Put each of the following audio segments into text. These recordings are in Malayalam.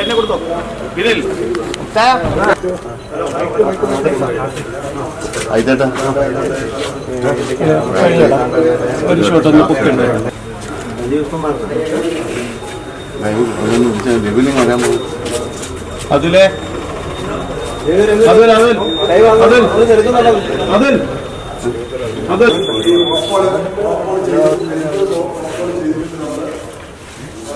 എന്നെ കൊടുത്തോ. ഇതിൽ. ഒരു ഷോട്ട് ഒന്ന് വരാൻ പോകും അതിലെ. അതിൽ അതിൽ. അതിൽ അതിൽ. അതിൽ.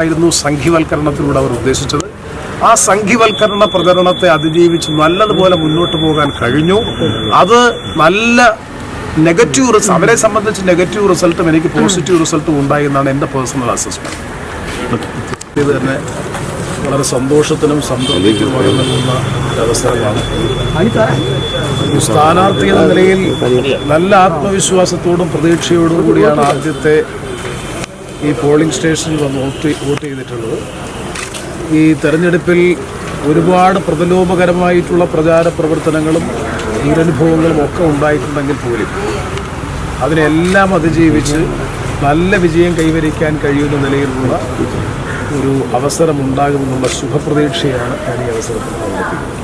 ആയിരുന്നു സംഘിവൽക്കരണത്തിലൂടെ അവർ ഉദ്ദേശിച്ചത്. ആ സംഘിവൽക്കരണ പ്രചരണത്തെ അതിജീവിച്ച് നല്ലതുപോലെ മുന്നോട്ട് പോകാൻ കഴിഞ്ഞു. അത് നല്ല നെഗറ്റീവ് റിസൾട്ട് അവരെ സംബന്ധിച്ച് നെഗറ്റീവ് റിസൾട്ടും എനിക്ക് പോസിറ്റീവ് റിസൾട്ടും ഉണ്ടായി എന്നാണ് എന്റെ പേഴ്സണൽ അസസ്മെന്റ് ഇത് തന്നെ വളരെ സന്തോഷത്തിനും സംതൃപ്തിക്കും നൽകുന്ന അവസരമാണ് സ്ഥാനാർത്ഥി എന്ന നിലയിൽ നല്ല ആത്മവിശ്വാസത്തോടും പ്രതീക്ഷയോടും കൂടിയാണ് ആദ്യത്തെ ഈ പോളിംഗ് സ്റ്റേഷനിൽ വന്ന് വോട്ട് വോട്ട് ചെയ്തിട്ടുള്ളത്. ഈ തെരഞ്ഞെടുപ്പിൽ ഒരുപാട് പ്രതലോപകരമായിട്ടുള്ള പ്രചാര പ്രവർത്തനങ്ങളും ദുരനുഭവങ്ങളും ഒക്കെ ഉണ്ടായിട്ടുണ്ടെങ്കിൽ പോലും അതിനെല്ലാം അതിജീവിച്ച് നല്ല വിജയം കൈവരിക്കാൻ കഴിയുന്ന നിലയിലുള്ള ഒരു അവസരമുണ്ടാകുമെന്നുള്ള ശുഭപ്രതീക്ഷയാണ് ഞാൻ ഈ അവസരത്തിൽ പ്രകടിപ്പിക്കുന്നത്